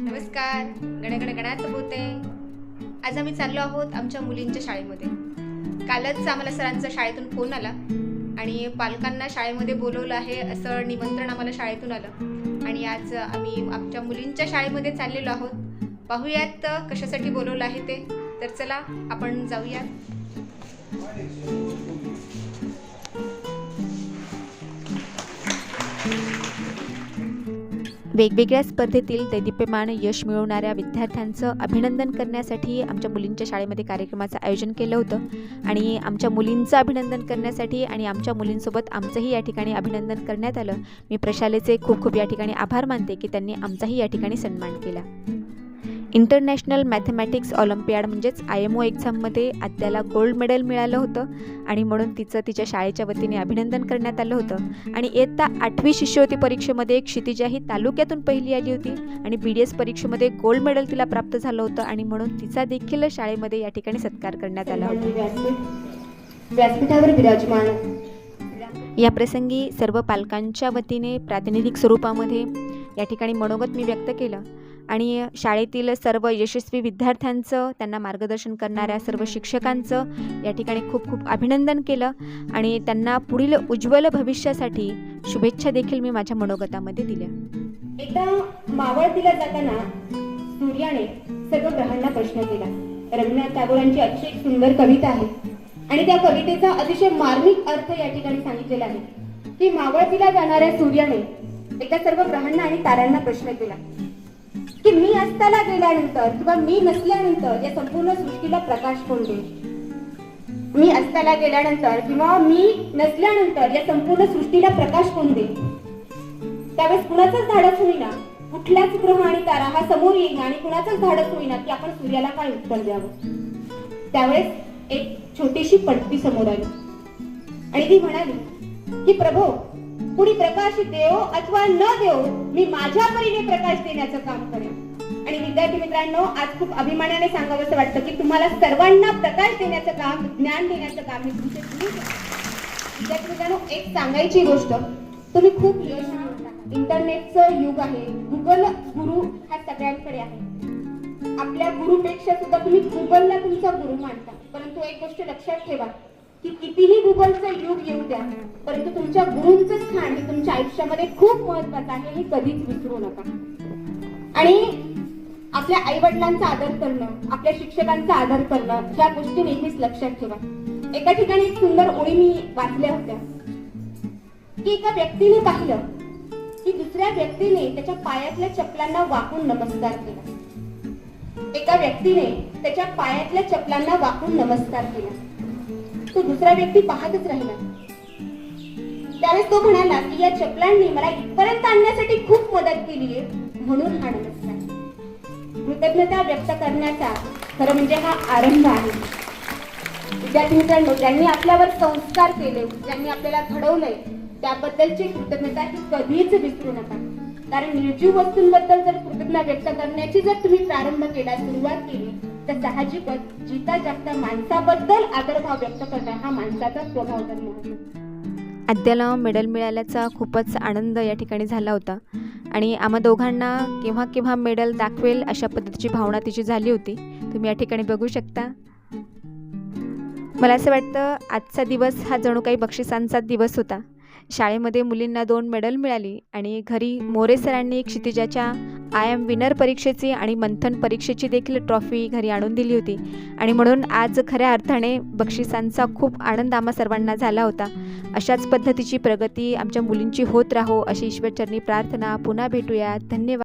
नमस्कार. गणगण गणात बोलते आज आम्ही चाललो आहोत आमच्या मुलींच्या शाळेमध्ये. कालच आम्हाला सरांचा शाळेतून फोन आला आणि पालकांना शाळेमध्ये बोलवलं आहे असं निमंत्रण आम्हाला शाळेतून आलं. आणि आज आम्ही आमच्या मुलींच्या शाळेमध्ये चाललेलो आहोत. पाहूयात कशासाठी बोलवलं आहे ते. तर चला आपण जाऊयात. वेगवेगळ्या स्पर्धेतील दैदिप्यमान यश मिळवणाऱ्या विद्यार्थ्यांचं अभिनंदन करण्यासाठी आमच्या मुलींच्या शाळेमध्ये कार्यक्रमाचं आयोजन केलं होतं. आणि आमच्या मुलींचं अभिनंदन करण्यासाठी आणि आमच्या मुलींसोबत आमचंही या ठिकाणी अभिनंदन करण्यात आलं. मी प्रशालेचे खूप खूप या ठिकाणी आभार मानते की त्यांनी आमचाही या ठिकाणी सन्मान केला. इंटरनॅशनल मॅथमॅटिक्स ऑलिम्पियाड म्हणजेच आय एम ओ एक्झाममध्ये आद्याला गोल्ड मेडल मिळालं होतं आणि म्हणून तिचं तिच्या शाळेच्या वतीने अभिनंदन करण्यात आलं होतं. आणि इयत्ता आठवी शिष्यवृत्ती परीक्षेमध्ये क्षितिजा ही तालुक्यातून पहिली आली होती आणि बी डी एस परीक्षेमध्ये गोल्ड मेडल तिला प्राप्त झालं होतं आणि म्हणून तिचा देखील शाळेमध्ये या ठिकाणी सत्कार करण्यात आला होता. व्यासपीठ व्यासपीठावर विराजमान. या प्रसंगी सर्व पालकांच्या वतीने प्रातिनिधिक स्वरूपामध्ये या ठिकाणी मनोगत मी व्यक्त केलं. आणि शाळेतील सर्व यशस्वी विद्यार्थ्यांचं त्यांना मार्गदर्शन करणाऱ्या सर्व शिक्षकांचं या ठिकाणी खूप खूप अभिनंदन केलं. आणि त्यांना पुढील उज्ज्वल भविष्यासाठी शुभेच्छा देखील मी माझ्या मनोगतामध्ये दिल्या. एकदा मावळतीला जाताना सूर्याने सर्व ग्रहांना प्रश्न केला. रवींद्रनाथ टागोरांची अतिशय एक सुंदर कविता आहे. आणि त्या कवितेचा अतिशय मार्मिक अर्थ या ठिकाणी सांगितलेला आहे. की मावळतीला जाणाऱ्या सूर्याने एकदा सर्व ग्रहांना आणि ताऱ्यांना प्रश्न केला. की मी असताना गेल्यानंतर किंवा मी नसल्यानंतर या संपूर्ण सृष्टीला प्रकाश कोण देईल मी असताना गेल्यानंतर किंवा मी नसल्यानंतर या संपूर्ण सृष्टीला प्रकाश कोण देईल त्यावेळेस कुणाचंच धाडच होईना. कुठल्याच ग्रह आणि तारा हा समोर येईना आणि कुणाचंच धाडच होईना की आपण सूर्याला काय उत्तर द्यावं? त्यावेळेस एक छोटीशी पटती समोर आली. आणि ती म्हणाली की प्रभो कुणी प्रकाश देव अथवा न देव मी माझ्या परीने प्रकाश देण्याचं काम करेन. आणि विद्यार्थी मित्रांनो आज खूप अभिमानाने सांगावं वाटतं की तुम्हाला सर्वांना प्रकाश देण्याचं काम ज्ञान देण्याचं काम मी तुमचे विद्यार्थी मित्रांनो एक सांगायची गोष्ट. तुम्ही खूप यश इंटरनेटचं युग आहे. गुगल गुरु हा सगळ्यांकडे आहे. आपल्या गुरुपेक्षा सुद्धा तुम्ही गुगलला तुमचा गुरु मानता. परंतु एक गोष्ट लक्षात ठेवा. की कितीही गुगलचं युग येऊ द्या परंतु तुमच्या गुरूंचं स्थान हे तुमच्या आयुष्यामध्ये खूप महत्वाचं आहे हे कधीच विसरू नका. आणि आपल्या आई वडिलांचा आदर करणं आपल्या शिक्षकांचा आदर करणं ह्या गोष्टी नेहमीच लक्षात ठेवा. एका ठिकाणी एक सुंदर ओळी मी वाचल्या होत्या. की एका व्यक्तीने पाहिलं की दुसऱ्या व्यक्तीने त्याच्या पायातल्या चपलांना वाकून नमस्कार केला. एका व्यक्तीने त्याच्या पायातल्या चपलांना वाकून नमस्कार केला. तो दुसरा व्यक्ती पाहतच राहिला. त्यावेळेस तो म्हणाला की या चपलांनी मला इथपर्यंत आणण्यासाठी खूप मदत केली आहे म्हणून हा नमस्कार. कृतज्ञता व्यक्त करण्याचा खरं म्हणजे हा आरंभ आहे. विद्यार्थी मित्रांनो ज्यांनी आपल्यावर संस्कार केले ज्यांनी आपल्याला घडवलंय त्याबद्दलची कृतज्ञता ही कधीच विसरू नका. कारण निर्जीव वस्तूंबद्दल जर कृतज्ञता व्यक्त करण्याची जर तुम्ही प्रारंभ केला सुरुवात केली तर साहजिकच जिता जागता माणसाबद्दल आदरभाव व्यक्त करणं हा माणसाचा स्वभाव तर आद्याला मेडल मिळाल्याचा खूपच आनंद या ठिकाणी झाला होता. आणि आम्हा दोघांना केव्हा केव्हा मेडल दाखवेल अशा पद्धतीची भावना तिची झाली होती. तुम्ही या ठिकाणी बघू शकता. मला असं वाटतं आजचा दिवस हा जणू काही बक्षिसांचा दिवस होता. शाळेमध्ये मुलींना दोन मेडल मिळाली आणि घरी मोरे सरांनी क्षितिजाच्या आय एम विनर परीक्षेची आणि मंथन परीक्षेची देखील ट्रॉफी घरी आणून दिली होती. आणि म्हणून आज खऱ्या अर्थाने बक्षिसांचा खूप आनंद आम्हा सर्वांना झाला होता. अशाच पद्धतीची प्रगती आमच्या मुलींची होत राहो अशी ईश्वरचरणी प्रार्थना पुन्हा भेटूया. धन्यवाद.